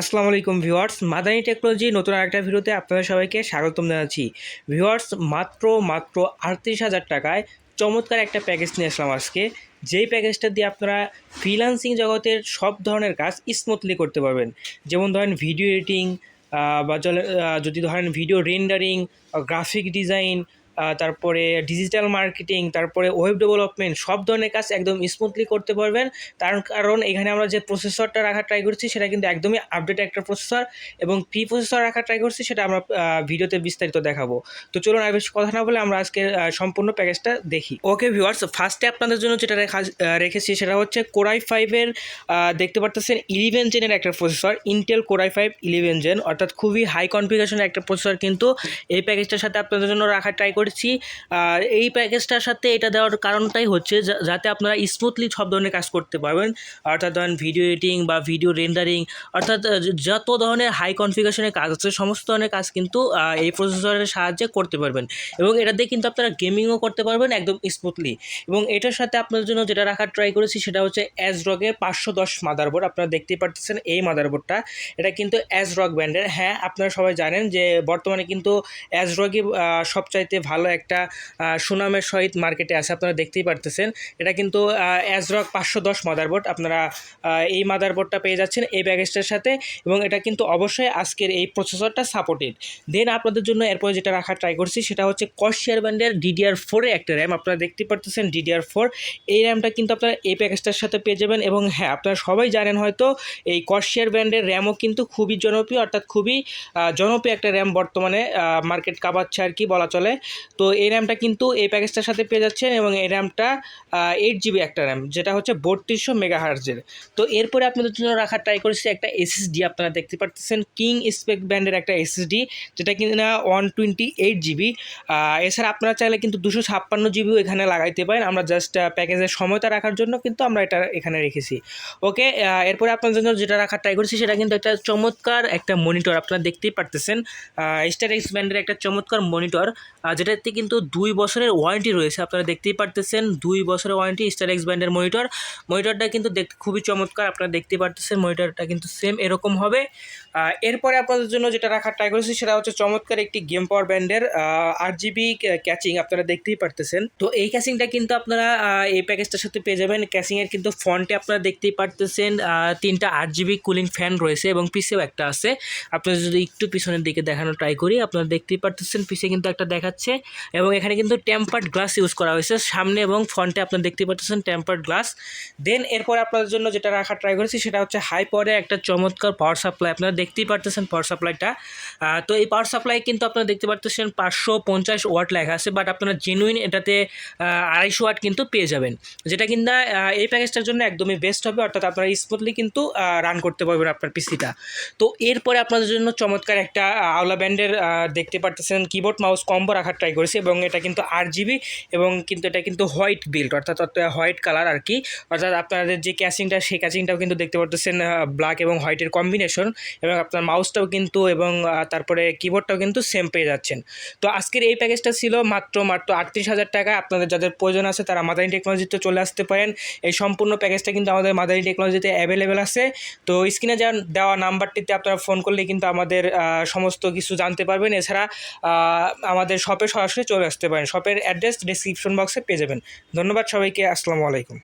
আসসালামু আলাইকুম viewers, Madani technology নতুন আরেকটা ভিডিওতে আপনাদের সবাইকে স্বাগতম জানাচ্ছি। ভিউয়ার্স, মাত্র মাত্র আটত্রিশ হাজার টাকায় চমৎকার একটা প্যাকেজ নিয়ে আসলাম আজকে। যেই প্যাকেজটা দিয়ে আপনারা ফ্রিলান্সিং জগতের সব ধরনের কাজ স্মুথলি করতে পারবেন। যেমন ধরেন ভিডিও এডিটিং বা যদি ধরেন ভিডিও রেন্ডারিং গ্রাফিক ডিজাইন তারপরে ডিজিটাল মার্কেটিং তারপরে ওয়েব ডেভেলপমেন্ট সব ধরনের কাজ একদম স্মুথলি করতে পারবেন। তার কারণ এখানে আমরা যে প্রসেসরটা রাখার ট্রাই করছি, সেটা কিন্তু একদমই আপডেট একটা প্রসেসর এবং প্রি প্রসেসর রাখার ট্রাই করছি, সেটা আমরা ভিডিওতে বিস্তারিত দেখাবো। তো চলুন আর বেশি কথা না বলে আমরা আজকে সম্পূর্ণ প্যাকেজটা দেখি। ওকে ভিউয়ার্স ফার্স্টে আপনাদের জন্য যেটা রেখা রেখেছি, সেটা হচ্ছে কোরাই ফাইভের দেখতে পারতেছেন ইলেভেন জেনের একটা processor Intel core i five eleven gen অর্থাৎ খুবই হাই কনফিগারেশনের একটা প্রসেসর কিন্তু এই প্যাকেজটার সাথে আপনাদের জন্য রাখার ট্রাই করেছি। আর এই প্যাকেজটার সাথে এটা দেওয়ার কারণটাই হচ্ছে যাতে আপনারা স্মুথলি সব ধরনের কাজ করতে পারবেন। অর্থাৎ ধরেন ভিডিও এডিটিং বা ভিডিও রেন্ডারিং অর্থাৎ যত ধরনের হাই কনফিগারেশনের কাজ আছে, সমস্ত ধরনের কাজ কিন্তু এই প্রসেসরের সাহায্যে করতে পারবেন। এবং এটা দিয়ে কিন্তু আপনারা গেমিংও করতে পারবেন একদম স্মুথলি এবং এটার সাথে আপনাদের জন্য যেটা রাখার ট্রাই করেছি, সেটা হচ্ছে অ্যাজ রগের পাঁচশো দশ মাদারবোর্ড আপনারা দেখতেই পাচ্ছেন এই মাদারবোর্ডটা এটা কিন্তু অ্যাজ রক ব্র্যান্ডের হ্যাঁ আপনারা সবাই জানেন যে বর্তমানে কিন্তু অ্যাজ রগই সবচাইতে ভালো একটা সুনামের সহিত মার্কেটে আছে, আপনারা দেখতেই পারতেছেন। এটা কিন্তু অ্যাজ রক পাঁচশো দশ মাদারবোর্ড আপনারা এই মাদারবোর্ডটা পেয়ে যাচ্ছেন এই প্যাকেজটার সাথে এবং এটা কিন্তু অবশ্যই আজকের এই প্রসেসরটা সাপোর্টেড দেন আপনাদের জন্য এরপরে যেটা রাখার ট্রাই করছি সেটা হচ্ছে কশিয়ার ব্যান্ডের ডিডিআর ফোরে একটা র্যাম আপনারা দেখতে পারতেছেন ডিডিআর ফোর এই র্যামটা কিন্তু আপনারা এই প্যাকেজটার সাথে পেয়ে যাবেন এবং হ্যাঁ আপনারা সবাই জানেন হয়তো এই কশিয়ার ব্র্যান্ডের র্যামও কিন্তু খুবই জনপ্রিয়, অর্থাৎ খুবই জনপ্রিয় একটা র্যাম বর্তমানে মার্কেট কাবাচ্ছে আর কি বলা চলে। তো এই র্যামটা কিন্তু এই প্যাকেজটার সাথে পেয়ে যাচ্ছেন এবং এই র্যামটা এইট জিবি একটা র্যাম যেটা হচ্ছে বত্রিশশো মেগা হার্জের তো এরপরে আপনাদের জন্য রাখার ট্রাই করেছি একটা এসএসডি আপনারা দেখতে পাচ্ছেন কিং স্পেক ব্র্যান্ডের একটা এসএসডি যেটা কিনা ওয়ান টোয়েন্টি এইট জিবি এছাড়া আপনারা চাইলে কিন্তু দুশো ছাপ্পান্ন জিবিও এখানে লাগাইতে পারেন, আমরা জাস্ট প্যাকেজের সময়টা রাখার জন্য কিন্তু আমরা এটা এখানে রেখেছি। ওকে এরপরে আপনাদের জন্য যেটা রাখার ট্রাই করেছি সেটা কিন্তু একটা চমৎকার একটা মনিটর আপনারা দেখতেই পারতেছেন স্টার এক্স ব্র্যান্ডের একটা চমৎকার মনিটর যেটাতে কিন্তু দুই বছরের ওয়ারেন্টি রয়েছে। আপনারা দেখতেই পারতেছেন, দুই বছরের ওয়ারেন্টি স্টার এক্স ব্র্যান্ডের মনিটর মনিটরটা কিন্তু দেখতে খুবই চমৎকার, আপনারা দেখতেই পারতেছেন মনিটরটা কিন্তু সেম এরকম হবে। এরপরে আপনাদের জন্য যেটা রাখার ট্রাই করেছি সেটা হচ্ছে চমৎকার একটি গেম পাওয়ার ব্র্যান্ডের আট জিবি ক্যাচিং আপনারা দেখতেই পারতেছেন। তো এই ক্যাচিংটা কিন্তু আপনারা এই প্যাকেজটার সাথে পেয়ে যাবেন। ক্যাচিংয়ের কিন্তু ফন্টে আপনারা দেখতেই পারতেছেন তিনটা আট জিবি কুলিং ফ্যান রয়েছে এবং পিছেও একটা আছে। আপনারা যদি একটু পিছনের দিকে দেখানোর ট্রাই করি, আপনারা দেখতেই পারতেছেন, পিছে কিন্তু একটা দেখাচ্ছে। এবং এখানে কিন্তু টেম্পার্ড গ্লাস ইউজ করা হয়েছে। সামনে এবং ফ্রন্টে আপনারা দেখতে পাচ্ছেন টেম্পার্ড গ্লাস দেন এরপর আপনাদের জন্য যেটা রাখার ট্রাই করেছি সেটা হচ্ছে হাই পাওয়ারে একটা চমৎকার পাওয়ার সাপ্লাই আপনারা দেখতেই পারতেছেন পাওয়ার সাপ্লাইটা তো এই পাওয়ার সাপ্লাই কিন্তু আপনারা দেখতে পারতেছেন পাঁচশো পঞ্চাশ ওয়াট লেখা আছে বাট আপনারা জেনুইন এটাতে আড়াইশো ওয়াট কিন্তু পেয়ে যাবেন। যেটা কিন্তু এই প্যাকেজটার জন্য একদমই বেস্ট হবে, অর্থাৎ আপনারা স্মুথলি কিন্তু রান করতে পারবেন আপনার পিসিটা তো এরপরে আপনাদের জন্য চমৎকার একটা আওলা ব্যান্ডের দেখতে পারতেছেন কিবোর্ড মাউস কম্বো রাখার ট্রাই করেছি এবং এটা কিন্তু আট জিবি এবং কিন্তু এটা কিন্তু হোয়াইট বিল্ড অর্থাৎ হোয়াইট কালার আর কি। অর্থাৎ আপনাদের যে ক্যাচিংটা সেই ক্যাচিংটাও কিন্তু দেখতে পারতেছেন ব্ল্যাক এবং হোয়াইটের কম্বিনেশন এবং আপনার মাউসটাও কিন্তু এবং তারপরে কিবোর্ডটাও কিন্তু সেম পেয়ে যাচ্ছেন। তো আজকের এই প্যাকেজটা ছিল মাত্র মাত্র আটত্রিশ হাজার টাকা। আপনাদের যাদের প্রয়োজন আছে তারা মাদানী টেকনোলজিতে চলে আসতে পারেন। এই সম্পূর্ণ প্যাকেজটা কিন্তু আমাদের মাদানী টেকনোলজিতে অ্যাভেলেবেল আছে। তো স্ক্রিনে যা, দেওয়া নাম্বারটিতে আপনারা ফোন করলে কিন্তু আমাদের সমস্ত কিছু জানতে পারবেন। এছাড়া আমাদের শপে সরাসরি চলে আসতে পারেন। শপের অ্যাড্রেস ডিসক্রিপশন বক্সে পেয়ে যাবেন। ধন্যবাদ সবাইকে। আসসালামু আলাইকুম।